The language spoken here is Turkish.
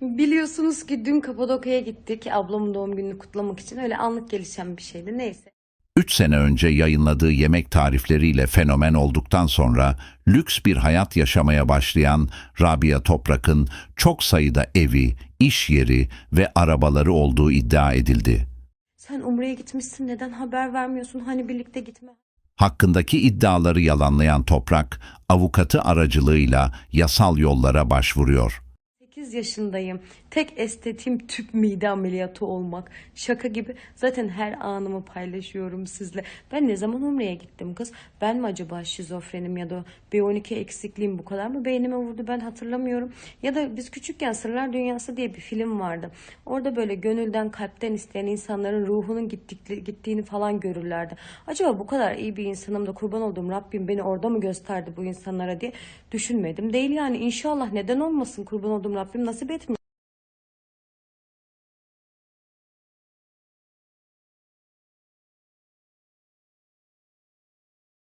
Biliyorsunuz ki dün Kapadokya'ya gittik. Ablamın doğum gününü kutlamak için. Öyle anlık gelişen bir şeydi. Neyse. 3 sene önce yayınladığı yemek tarifleriyle fenomen olduktan sonra lüks bir hayat yaşamaya başlayan Rabia Toprak'ın çok sayıda evi, iş yeri ve arabaları olduğu iddia edildi. Sen Umre'ye gitmişsin. Neden haber vermiyorsun? Hani birlikte gitme. Hakkındaki iddiaları yalanlayan Toprak, avukatı aracılığıyla yasal yollara başvuruyor. 8 yaşındayım. Tek estetiğim tüp mide ameliyatı olmak. Şaka gibi. Zaten her anımı paylaşıyorum sizle. Ben ne zaman Umre'ye gittim kız? Ben mi acaba şizofrenim ya da B12 eksikliğim bu kadar mı beynime vurdu ben hatırlamıyorum. Ya da biz küçükken Sırlar Dünyası diye bir film vardı. Orada böyle gönülden kalpten isteyen insanların ruhunun gittikli, gittiğini falan görürlerdi. Acaba bu kadar iyi bir insanım da kurban olduğum Rabbim beni orada mı gösterdi bu insanlara diye düşünmedim. Değil yani inşallah neden olmasın kurban olduğum Rabbim nasip etmiyor.